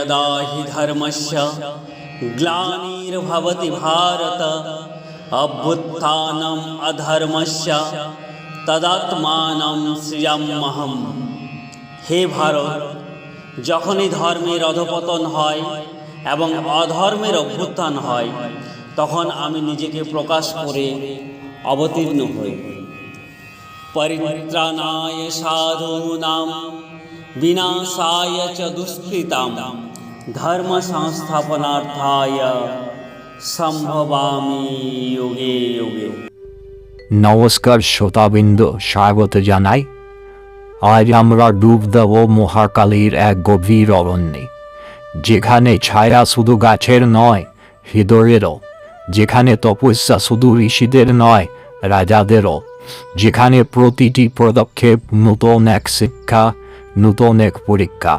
यदा हि धर्मस्य ग्लानिर्भवति भारत अभ्युत्थानम् अधर्मस्य তদাত্মানম শ্রিয়ামহম হে ভারত যখনই ধর্মের অধপতন হয় এবং অধর্মের অভ্যুত্থান হয় তখন আমি নিজেকে প্রকাশ করে অবতীর্ণ হই পরিত্রাণায় সাধূনাম বিনাশায় চ দুষ্কৃতাম ধর্ম সংস্থাপনার্থায় সম্ভবামি যোগে যোগে নমস্কার শ্রোতাবৃন্দ, স্বাগত জানাই। আজ আমরা ডুব দেব মহাকালীর এক গভীর অরণ্যে, যেখানে ছায়া শুধু গাছের নয়, হৃদয়েরও, যেখানে তপস্যা শুধু ঋষিদের নয়, রাজাদেরও, যেখানে প্রতিটি পদক্ষেপ নূতন এক শিক্ষা, নূতন এক পরীক্ষা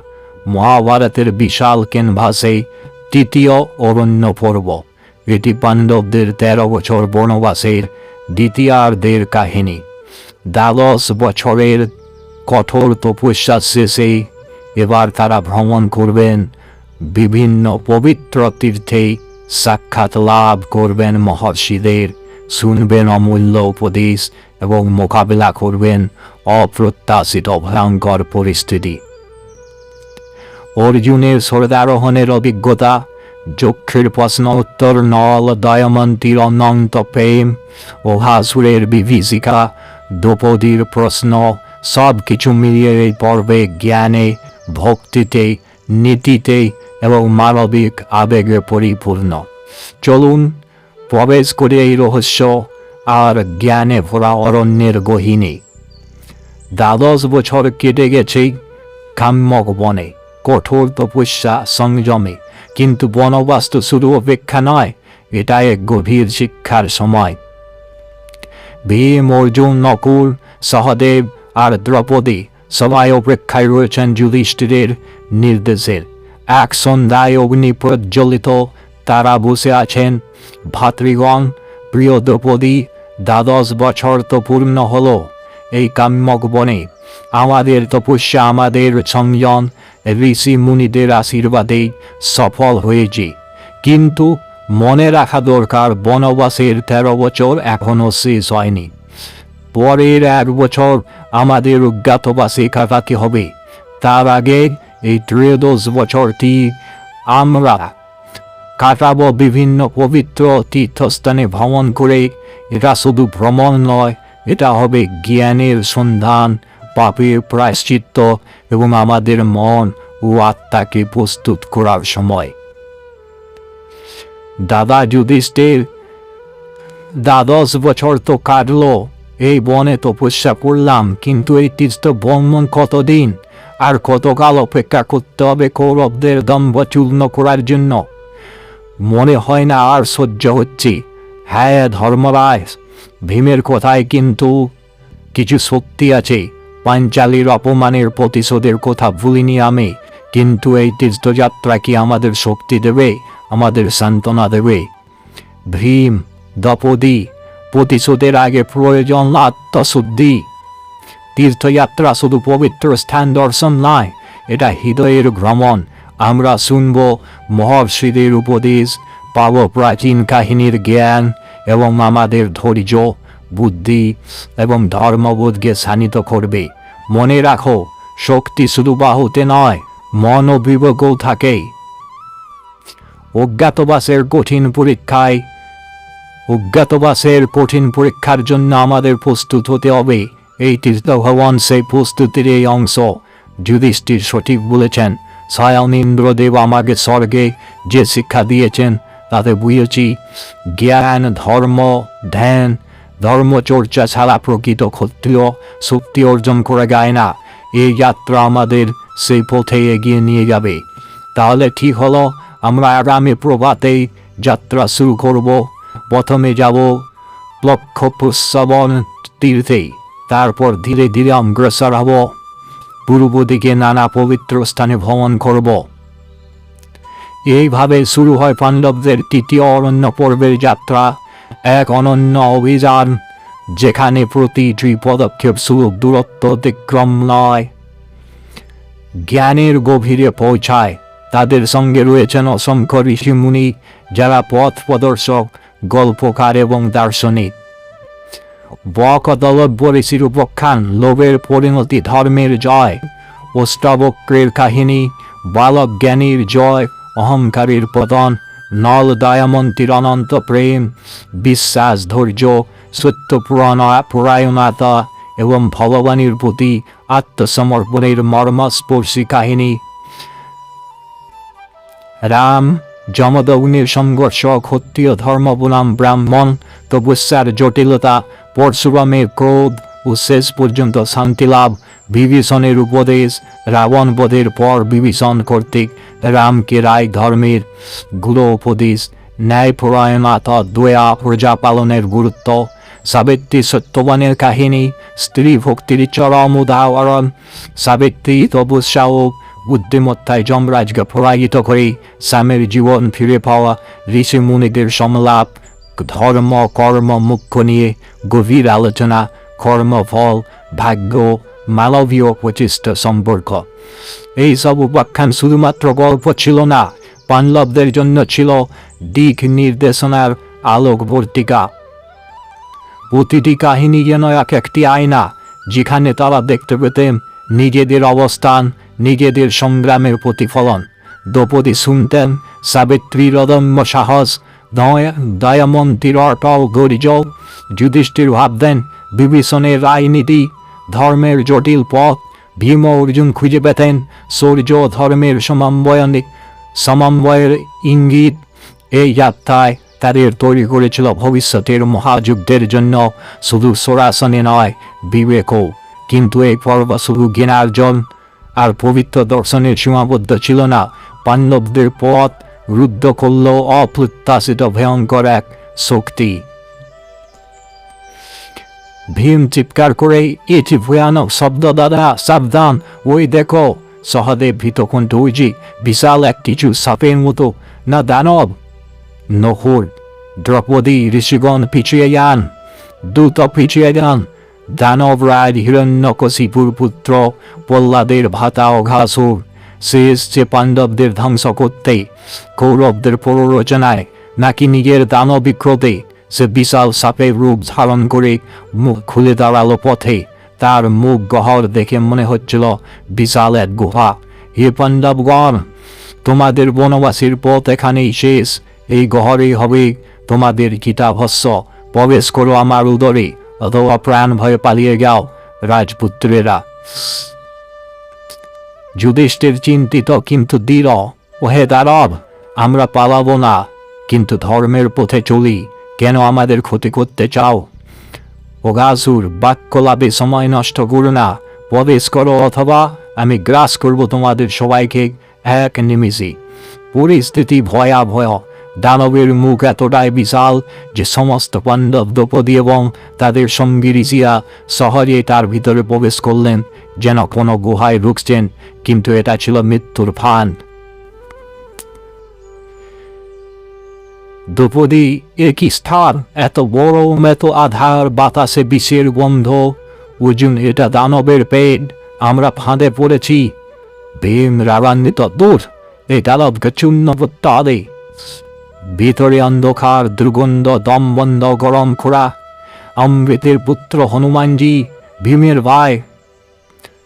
মহাভারতের বিশাল ক্যানভাসে তৃতীয় অরণ্য পর্ব এটি পাণ্ডবদের তেরো বছর বনবাসের দ্বিতীয়ার্ধের কাহিনী। দ্বাদশ বছরের কঠোর তপস্যা শেষে এবার তারা ভ্রমণ করবেন, বিভিন্ন পবিত্র তীর্থে সাক্ষাৎ লাভ করবেন মহর্ষিদের, শুনবেন অমূল্য উপদেশ এবং মোকাবিলা করবেন অপ্রত্যাশিত ভয়ঙ্কর পরিস্থিতি। অর্জুনের সরদারোহণের অভিজ্ঞতা, যক্ষের প্রশ্ন উত্তর নল, দয়মন্তীর অনন্ত প্রেম ও হাসুরের বিভীষিকা, দ্রৌপদীর প্রশ্ন সব কিছু মিলিয়ে এই পর্বে জ্ঞানে, ভক্তিতে, নীতিতে এবং মানবিক আবেগে পরিপূর্ণ। চলুন, প্রবেশ করে এই রহস্য আর জ্ঞানে ভরা অরণ্যের গহিনী। দ্বাদশ বছর কেটে গেছে কাম্যক বনে। কঠোর তপস্যা সংযমে, কিন্তু বনবাস তো শুধু অপেক্ষা নয় এটা এক গভীর শিক্ষার সময়। ভীম, অর্জুন, নকুল, সহদেব আর দ্রৌপদী সবাই অপেক্ষায় রয়েছেন যুধিষ্ঠিরের নির্দেশের। এক সন্ধ্যায় অগ্নি প্রজ্বলিত, তারা বসে আছেন। ভাতৃগণ, প্রিয় দ্রৌপদী, দ্বাদশ বছর তো পূর্ণ হলো, এই কাম্যক বনে আমাদের তপস্যা আমাদের সংযম ঋষি মুনিদের আশীর্বাদে সফল হয়েছে। কিন্তু মনে রাখা দরকার, বনবাসের তেরো বছর এখনও শেষ হয়নি। পরের এক বছর আমাদের অজ্ঞাতবাসে কাটাতে হবে। তার আগে এই ত্রয়োদশ বছরটি আমরা কাটাবো বিভিন্ন পবিত্র তীর্থস্থানে ভ্রমণ করে। এটা শুধু ভ্রমণ নয়, এটা হবে জ্ঞানের সন্ধান। পাপের প্রায়শ্চিত্ত এবং আমাদের মন ও আত্মাকে প্রস্তুত করার সময়। দাদা যুধিষ্ঠির, দ্বাদশ বছর তো কাটলো, এই বনে তপস্যা করলাম, কিন্তু এই তীর্থ ভ্রমণ কতদিন? আর কতকাল অপেক্ষা করতে হবে কৌরবদের দম্ভ চূর্ণ করার জন্য? মনে হয় না আর সহ্য হচ্ছে। হ্যাঁ ধর্মরাজ, ভীমের কথায় কিন্তু কিছু সত্যি আছে। পাঞ্চালির অপমানের প্রতিশোধের কথা ভুলিনি আমি। কিন্তু এই তীর্থযাত্রা কি আমাদের শক্তি দেবে? আমাদের সান্ত্বনা দেবে। ভীম, দ্রৌপদী, প্রতিশোধের আগে প্রয়োজন আত্মশুদ্ধি। তীর্থযাত্রা শুধু পবিত্র স্থান দর্শন নয়, এটা হৃদয়ের ভ্রমণ। আমরা শুনব মহর্ষিদের উপদেশ, পাব প্রাচীন কাহিনীর জ্ঞান এবং আমাদের ধৈর্য। বুদ্ধি এবং ধর্মবোধকে শানিত করবে। মনে রাখো, শক্তি শুধু বাহুতে নয় মন ও বিবেকও থাকে। অজ্ঞাতবাসের কঠিন পরীক্ষায়, অজ্ঞাতবাসের কঠিন পরীক্ষার জন্য আমাদের প্রস্তুত হতে হবে। এই তীর্থ ভগবান সেই প্রস্তুতির এই অংশ। যুধিষ্ঠির সঠিক বলেছেন, স্বয়ং ইন্দ্রদেব আমাকে স্বর্গে যে শিক্ষা দিয়েছেন, তাতে বুঝেছি, জ্ঞান, ধর্ম, ধ্যান ধর্মচর্চা ছাড়া প্রকৃত ক্ষত্রিয় শক্তি অর্জন করা যায় না এই যাত্রা আমাদের সেই পথে এগিয়ে নিয়ে যাবে তাহলে ঠিক হলো আমরা আগামী প্রভাতেই যাত্রা শুরু করব প্রথমে যাব লক্ষ লক্ষ্যপুষ্যবন তীর্থে তারপর ধীরে ধীরে অগ্রসর হব পূর্ব দিকে নানা পবিত্র স্থানে ভ্রমণ করব এইভাবে শুরু হয় পাণ্ডবদের তৃতীয় অরণ্য পর্বের যাত্রা এক অনন্য অভিযান, যেখানে প্রতিটি পদক্ষেপ শুধু দূরত্ব অতিক্রম নয়। জ্ঞানের গভীরে পৌঁছায়। তাদের সঙ্গে রয়েছেন অসংখ্য ঋষিমুনি, যারা পথ প্রদর্শক, গল্পকার এবং দার্শনিক। বকদলব্য ঋষির উপখ্যান, লোভের পরিণতি, ধর্মের জয়, অষ্টাবক্রের কাহিনী, বালক জ্ঞানীর জয়, অহংকারীর পতন নল দয়ামন্তীর অনন্ত প্রেম বিশ্বাস ধৈর্য সত্যপুরাণ পরায়ণতা এবং ভগবানের প্রতি আত্মসমর্পণের মর্মস্পর্শী কাহিনী রাম যমদগ্নির সংঘর্ষ ক্ষত্রিয় ধর্ম বনাম ব্রাহ্মণ তপস্যার জটিলতা পরশুরামের ক্রোধ ও শেষ পর্যন্ত শান্তিলাভ বিভীষণের উপদেশ, রাবণ বধের পর বিভীষণ কর্তৃক রামকে রায় ধর্মের গুরু উপদেশ ন্যায়পরায়ণতা দয়া প্রজা পালনের গুরুত্ব, সাবিত্রী সত্যবানের কাহিনী স্ত্রী ভক্তির চরম উদাহরণ সাবিত্রী তপস্যা বুদ্ধিমত্তায় যমরাজকে পরাজিত করে স্বামীর জীবন ফিরে পাওয়া ঋষি মুনিদের সমলাপ ধর্ম, কর্ম, মুখ্য নিয়ে গভীর আলোচনা, কর্মফল, ভাগ্য মানবীয় প্রচেষ্টা সম্পর্ক এই সব উপাখ্যান শুধুমাত্র গল্প ছিল না পাণ্ডবদের জন্য ছিল দিক নির্দেশনার আলোক ভর্তিকা প্রতিটি কাহিনী যেন এক একটি আয়না যেখানে তারা দেখতে পেতেন নিজেদের অবস্থান নিজেদের সংগ্রামের প্রতিফলন দ্রৌপদী শুনতেন সাবিত্রীর অদম্য সাহস দয়া দয়ামন্তীর অটল গরিজ যুধিষ্ঠির ভাবতেন বিভীষণের রাজনীতি ধর্মের জটিল পথ, ভীম অর্জুন খুঁজে পেতেন, সূর্য ধর্মের সমন্বয়নে, সমন্বয়ের ইঙ্গিত। এই যাত্রায় তাদের তৈরি করেছিল ভবিষ্যতের মহাযুদ্ধের জন্য শুধু সরাসরি নয়, বিবেকও। কিন্তু এই পর্ব শুধু জ্ঞানার্জন আর পবিত্র দর্শনের সীমাবদ্ধ ছিল না। পাণ্ডবদের পথ রুদ্ধ করল অপ্রত্যাশিত ভয়ঙ্কর এক শক্তি। ভীম চিৎকার করে এটি ভয়ানক শব্দ দাদা সাবধান, ওই দেখো, সহদেব ভীতকণ্ঠ উজি, বিশাল এক কিছু সাপের মতো, না দানব? নহর দ্রৌপদী ঋষিগণ পিছিয়ে যান দ্রুত পিছিয়ে যান, দানব রাজ হিরণ্যকশিপুর পুত্র প্রহ্লাদের ভাতা অঘাসুর শেষ এসছে পাণ্ডবদের ধ্বংস করতে, কৌরবদের প্ররোচনায়, নাকি নিজের দানবিক্রতে সে বিশাল সাপের রূপ ধারণ করে মুখ খুলে দাঁড়াল পথে। তার মুখ গহর দেখে মনে হচ্ছিল বিশাল এক গুহা। হে পাণ্ডবগণ, তোমাদের বনবাসীর পথ এখানেই শেষ। এই গহরেই হবে তোমাদের গীতাভস্য প্রবেশ করো আমার উদরে, অথবা প্রাণ ভয়ে পালিয়ে যাও, রাজপুত্রেরা। যুধিষ্ঠির চিন্তিত কিন্তু দৃঢ়। ওহে দারব, আমরা পালাবো না, কিন্তু ধর্মের পথে চলি। কেন আমাদের ক্ষতি করতে চাও? ওগাসুর বাক্য লাভে সময় নষ্ট করো না, প্রবেশ করো অথবা আমি গ্রাস করব তোমাদের সবাইকে এক নিমিষে। পরিস্থিতি ভয়াবহ, দানবের মুখ এতটাই বিশাল যে সমস্ত পাণ্ডব দ্রৌপদী এবং তাদের সঙ্গী ঋষিয়া সহজে তার ভিতরে প্রবেশ করলেন, যেন কোনো গুহায় ঢুকছেন, কিন্তু এটা ছিল মৃত্যুর ফান দ্রৌপদী, এ কি স্থান? এত বড় এত আধার, বাতাসে বিষের গন্ধ। অর্জুন, এটা দানবের পেট। আমরা ফাঁদে পড়েছি। ভীম রাগান্বিত, দূর। এই দানবকে চূর্ণ করতে ভিতরে অন্ধকার, দুর্গন্ধ দমবন্ধ গরম খোড়া। অমৃতের পুত্র হনুমানজি, ভীমের ভাই।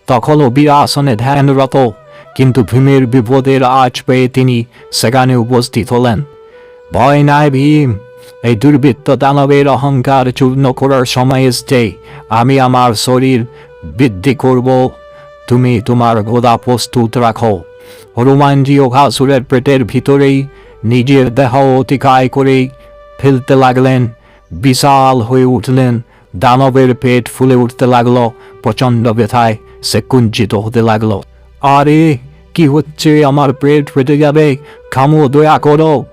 তখনও বীরাসনে ধ্যানরত, কিন্তু ভীমের বিপদের আজ পেয়ে তিনি সেখানে উপস্থিত হলেন। ভয় নাই ভীম এই দুর্বৃত্ত দানবের অহংকার চূর্ণ করার সময় এসছে আমি আমার শরীর বৃদ্ধি করব তুমি তোমার গোদা প্রস্তুত রাখো হনুমানজি ঘাসুরের পেটের ভিতরেই নিজের দেহ অতিকায় করে ফেলতে লাগলেন বিশাল হয়ে উঠলেন দানবের পেট ফুলে উঠতে লাগল প্রচণ্ড ব্যথায় সে কুঞ্চিত হতে লাগল আরে কি হচ্ছে? আমার পেট ফেটে যাবে। খামো, দয়া করো।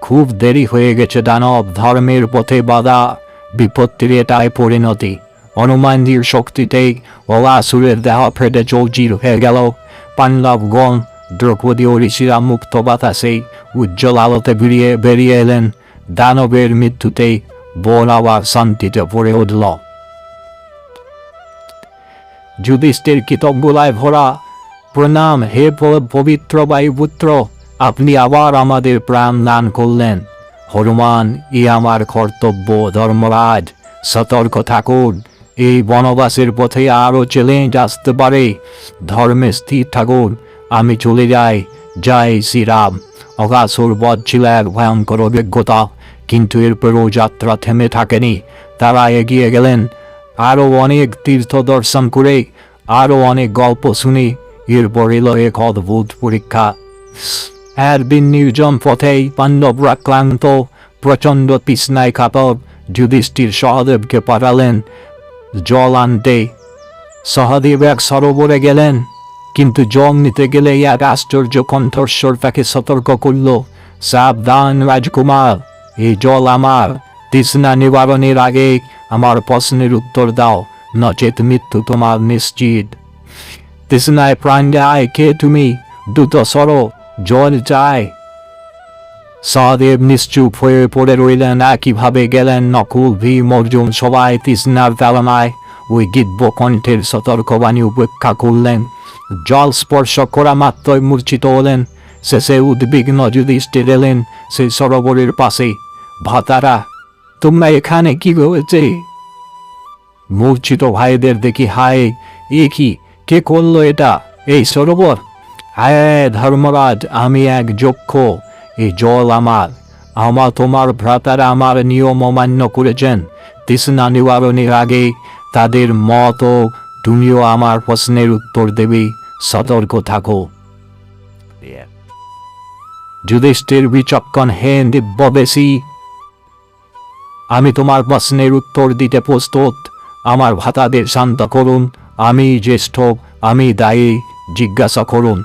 খুব দেরি হয়ে গেছে দানব, ধর্মের পথে বাধা। বিপত্তির এটাই পরিণতি। হনুমানজির শক্তিতে অলাসুরের দেহ ফেটে চৌচির হয়ে গেল। পাণ্ডবগণ, দ্রৌপদী ও ঋষিরা মুক্ত বাতাসে উজ্জ্বল আলোতে বেরিয়ে বেরিয়ে এলেন। দানবের মৃত্যুতেই বন আবার শান্তিতে পড়ে উঠল। যুধিষ্ঠির কৃতজ্ঞলায় ভরা প্রণাম হে পবিত্র বায়ুপুত্র, আপনি আবার আমাদের প্রাণ দান করলেন। হনুমান, ই আমার কর্তব্য, ধর্মরাজ, সতর্ক থাকুন। এই বনবাসের পথে আরও চ্যালেঞ্জ আসতে পারে। ধর্মে স্থির থাকুন, আমি চলে যাই। জয় শ্রীরাম। অগাসুর বধ ছিল এক ভয়ঙ্কর অভিজ্ঞতা, কিন্তু এরপরও যাত্রা থেমে থাকেনি। তারা এগিয়ে গেলেন। আরও অনেক তীর্থ দর্শন করে, আরও অনেক গল্প শুনি এরপর এলো এক অদ্ভুত পরীক্ষা। একদিন নির্জন পথেই পাণ্ডবরা ক্লান্ত প্রচণ্ড তৃষ্ণায় কাতর যুধিষ্ঠির সহদেবকে পাঠালেন জল আনতে সহদেব এক সরোবরে গেলেন, কিন্তু জল নিতে গেলে এক আশ্চর্য কণ্ঠস্বর তাকে সতর্ক করল, সাবধান রাজকুমার, এই জল আমার। তৃষ্ণা নিবারণের আগে আমার প্রশ্নের উত্তর দাও, নচেত মৃত্যু তোমার নিশ্চিত। তৃষ্ণায় প্রাণ যায় কে তুমি দ্রুত সরো জল চায় সহদেব নিশ্চুপ হয়ে পড়ে রইলেন একইভাবে গেলেন নকুল ভীম অর্জুন সবাই তৃষ্ণার তালনায় ওই গিব্য কণ্ঠের সতর্কবাণী উপেক্ষা করলেন জল স্পর্শ করা মাত্রই মূর্ছিত হলেন শেষে উদ্বিগ্ন যুধিষ্ঠির এলেন সেই সরোবরের পাশে ভাতারা তোমরা এখানে কি হয়েছে মূর্ছিত ভাইদের দেখি হায় এ কি কে করল এটা? এই সরোবর? হ্যাঁ ধর্মরাজ, আমি এক যক্ষ। এই জল আমার। আমার তোমার ভ্রাতারা আমার নিয়ম অমান্য করেছেন। তৃষ্ণা নিবারণের আগে তাদের মত তুমিও আমার প্রশ্নের উত্তর দেবে। সতর্ক থাকো। যুধিষ্ঠির বিচক্ষণ হেন দিব্যবেশী আমি তোমার প্রশ্নের উত্তর দিতে প্রস্তুত। আমার ভাতাদের শান্ত করুন। আমি জ্যেষ্ঠ, আমি দায়ী, জিজ্ঞাসা করুন।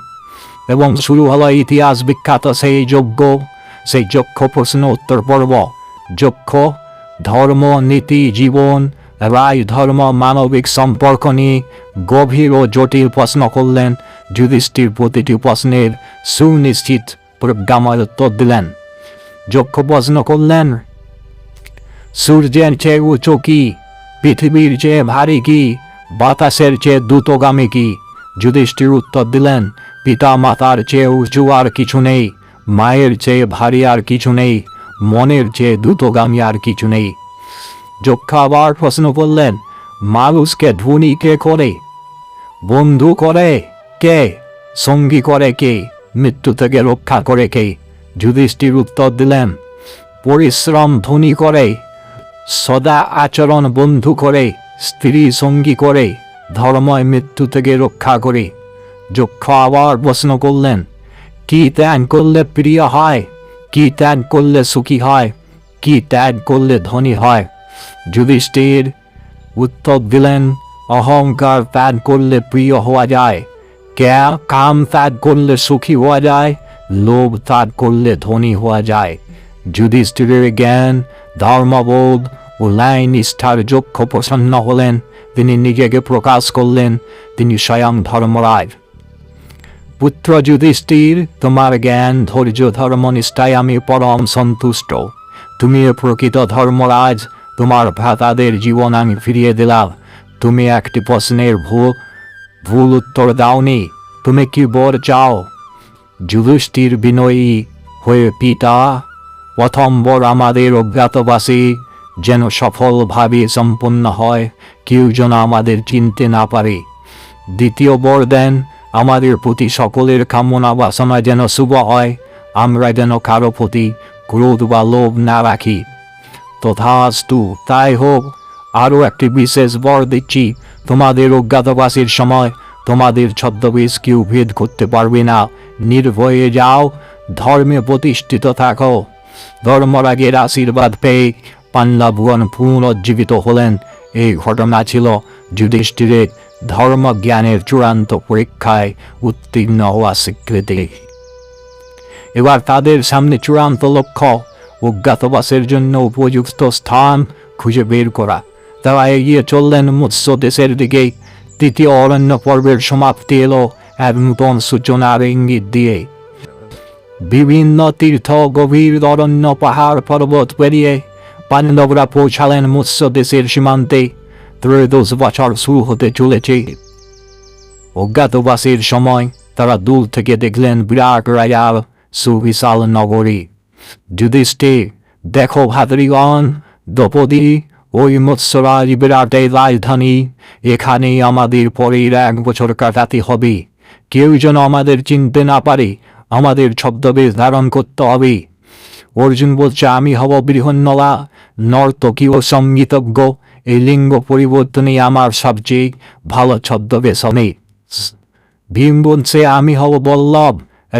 এবং শুরু হলো ইতিহাস বিখ্যাত সেই যজ্ঞ, সেই যক্ষ প্রশ্ন উত্তর পর্ব। যক্ষ, ধর্ম, নীতি, জীবন, রায়, ধর্ম, মানবিক সম্পর্ক নিয়ে গভীর ও জটিল প্রশ্ন করলেন। যুধিষ্ঠির প্রতিটি প্রশ্নের সুনিশ্চিত প্রজ্ঞাময় উত্তর দিলেন। যক্ষ প্রশ্ন করলেন, সূর্যের চেয়ে উঁচু কি? পৃথিবীর চেয়ে ভারী কি? বাতাসের চেয়ে দ্রুতগামী কি? যুধিষ্ঠির উত্তর দিলেন পিতা মাতার চেয়ে উঁচু আর কিছু নেই, মায়ের চেয়ে ভারী আর কিছু নেই, মনের চেয়ে দ্রুতগামী আর কিছু নেই। যক্ষ আবার প্রশ্ন করলেন, মানুষকে ধনী কে করে? বন্ধু করে কে? সঙ্গী করে কে? মৃত্যু থেকে রক্ষা করে কে? যুধিষ্ঠির উত্তর দিলেন, পরিশ্রম ধনী করে, সদা আচরণ বন্ধু করে স্ত্রী সঙ্গী করে ধর্ময় মৃত্যু থেকে রক্ষা করে। যক্ষ আবার প্রশ্ন করলেন, কি ত্যাগ করলে প্রিয় হয়? কি ত্যাগ করলে সুখী হয়? কি ত্যাগ করলে ধনী হয়? যুধিষ্ঠির উত্তর দিলেন, অহংকার ত্যাগ করলে প্রিয় হওয়া যায়। কে কাম ত্যাগ করলে সুখী হওয়া যায়? লোভ ত্যাগ করলে ধনী হওয়া যায়। যুধিষ্ঠিরের জ্ঞান, ধর্মবোধ ন্যায় নিষ্ঠার যক্ষ প্রসন্ন হলেন তিনি নিজেকে প্রকাশ করলেন তিনি স্বয়ং ধর্মরাজ পুত্র যুধিষ্ঠির তোমার জ্ঞান ধৈর্য ধর্মনিষ্ঠায় আমি পরম সন্তুষ্ট তুমি প্রকৃত ধর্মরাজ তোমার ভ্রাতাদের জীবন আমি ফিরিয়ে দিলাম তুমি একটি প্রশ্নের ভুল ভুল উত্তর দাওনি তুমি কি বর চাও যুধিষ্ঠির বিনয়ী হয়ে পিতা প্রথম বর আমাদের অজ্ঞাতবাসী যেন সফলভাবে সম্পন্ন হয়, কেউ যেন আমাদের চিনতে না পারে। দ্বিতীয় বর দেন আমাদের প্রতি সকলের কামনা বাসনা যেন শুভ হয়, আমরা যেন কারও প্রতি ক্রোধ বা লোভ না রাখি। তথাস্তু তাই হোক, আরও একটি বিশেষ বর দিচ্ছি, তোমাদের অজ্ঞাতবাসীর সময় তোমাদের ছদ্মবেশ কেউ ভেদ করতে পারবে না। নির্ভয়ে যাও, ধর্মে প্রতিষ্ঠিত থাকো। ধর্মরাগের আশীর্বাদ পেয়ে পান্ডবগণ পুনরুজ্জীবিত হলেন এই ঘটনা ছিল যুধিষ্ঠিরের ধর্মজ্ঞানের চূড়ান্ত পরীক্ষায় উত্তীর্ণ হওয়া স্বীকৃতি। এবার তাদের সামনে চূড়ান্ত লক্ষ্য অজ্ঞাতবাসের জন্য উপযুক্ত স্থান খুঁজে বের করা। তারা এগিয়ে চললেন মৎস্য দেশের দিকে তৃতীয় অরণ্য পর্বের সমাপ্তি এলো এক নূতন সূচনার ইঙ্গিত দিয়ে। বিভিন্ন তীর্থ গভীর অরণ্য পাহাড় পর্বত পেরিয়ে পাণ্ডবরা পৌঁছালেন মৎস্য দেশের সীমান্তে ত্রয়োদশ বছর শুরু হতে চলেছে অজ্ঞাতবাসের সময় তারা দূর থেকে দেখলেন বিরাট রায়াল সুবিশাল নগরী যুধিষ্ঠির দেখো ভাতরিগণ দ্রৌপদী ওই মৎস্যরাজ বিরাট রাজধানী এখানেই আমাদের পরের এক বছর কাটাতে হবে কেউ যেন আমাদের চিনতে না পারে আমাদের ছদ্মবেশ ধারণ করতে হবে অর্জুন বলছে, আমি হব বৃহন্নলা, নর্তকী ও সঙ্গীতজ্ঞ এই লিঙ্গ পরিবর্তনে আমার সবচেয়ে ভালো ছদ্মবেশ হবে। ভীম বলছে, আমি হব বল্লভ,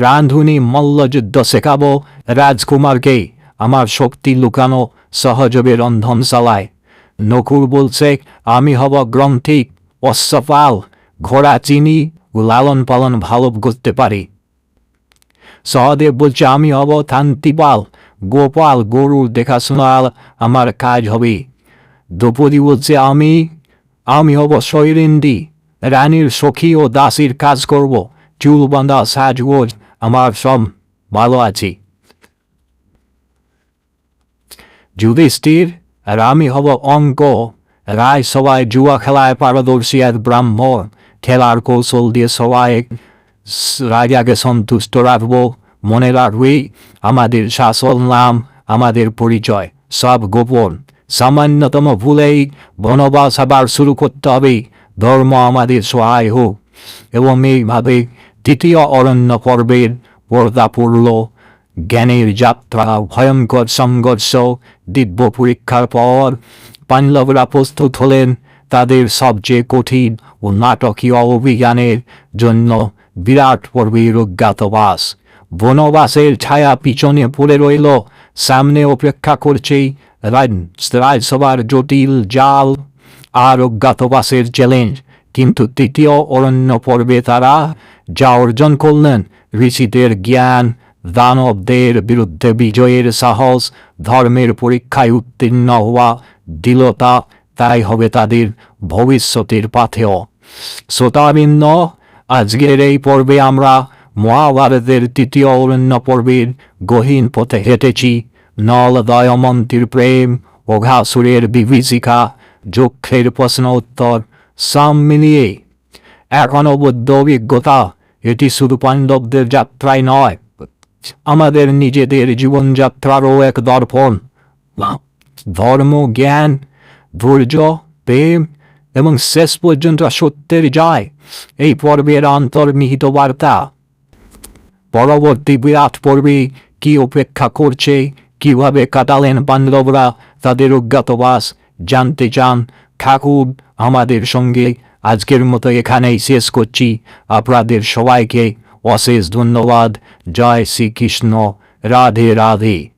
রাঁধুনি, মল্লযুদ্ধ শেখাবো, রাজকুমারকে আমার শক্তি লুকানো সহযোগে রন্ধন চালায় নকুর বলছে, আমি হব গ্রন্থিক, অশ্বপাল, ঘোড়া চিনি ও লালন পালন ভালো করতে পারি। সহদেব বলছে, আমি হব থান্তিপাল গোপাল গরুর দেখাশোনার আমার কাজ হবে। দ্রৌপদী বলছে, আমি আমি হব শৈরেন্দি রানীর সখী ও দাসীর কাজ করব। চুল বাঁধা, সাজগোজ আমার সব ভালো আছি। যুধিষ্ঠির, আর আমি হব অঙ্ক। রায় সবাই জুয়া খেলায় পারদর্শী এক ব্রাহ্মণ। খেলার কৌশল দিয়ে সবাই রাজাকে সন্তুষ্ট রাখব। মনে রাখবি আমাদের শাসন নাম, আমাদের পরিচয়, সব গোপন। সামান্যতম ভুলেই বনবাস আবার শুরু করতে হবে, ধর্ম আমাদের সহায় হোক। এবং এইভাবে তৃতীয় অরণ্য পর্বের পর্দা পড়ল জ্ঞানের যাত্রা, ভয়ঙ্কর সংঘর্ষ, দিব্য পরীক্ষার পর পাণ্ডবরা প্রস্তুত হলেন তাদের সবচেয়ে কঠিন ও নাটকীয় অভিযানের জন্য বিরাট পর্বের অজ্ঞাতবাস। বনবাসের ছায়া পিছনে পড়ে রইল, সামনে অপেক্ষা করছে রাজসভার জটিল জাল আর অজ্ঞাতবাসের চ্যালেঞ্জ কিন্তু তৃতীয় অরণ্য পর্বে তারা যা অর্জন করলেন, ঋষিদের জ্ঞান, দানবদের বিরুদ্ধে বিজয়ের সাহস, ধর্মের পরীক্ষায় উত্তীর্ণ হওয়া দৃঢ়তা, তাই হবে তাদের ভবিষ্যতের পাথেয়। শ্রোতাবৃন্দ, আজকের এই পর্বে আমরা মহাভারতের তৃতীয় অরণ্য পর্বের গহীন পথে হেঁটেছি। নল দয়মন্তীর প্রেম অঘাসুরের বিভীষিকা, যক্ষের প্রশ্ন উত্তর সব মিলিয়ে। এক অনবদ্য অভিজ্ঞতা, এটি শুধু পাণ্ডবদের যাত্রায় নয়, আমাদের নিজেদের জীবনযাত্রারও এক দর্পণ। ধর্ম, জ্ঞান, ধৈর্য, প্রেম এবং শেষ পর্যন্ত সত্যের জয়, এই পর্বের অন্তর্নিহিত বার্তা। পরবর্তী বিরাট পর্বে কি অপেক্ষা করছে, কীভাবে কাটালেন পাণ্ডবরা তাদের অজ্ঞাতবাস জানতে চান ঠাকুর আমাদের সঙ্গে। আজকের মতো এখানেই শেষ করছি। আপনাদের সবাইকে অশেষ ধন্যবাদ। জয় শ্রীকৃষ্ণ। রাধে রাধে।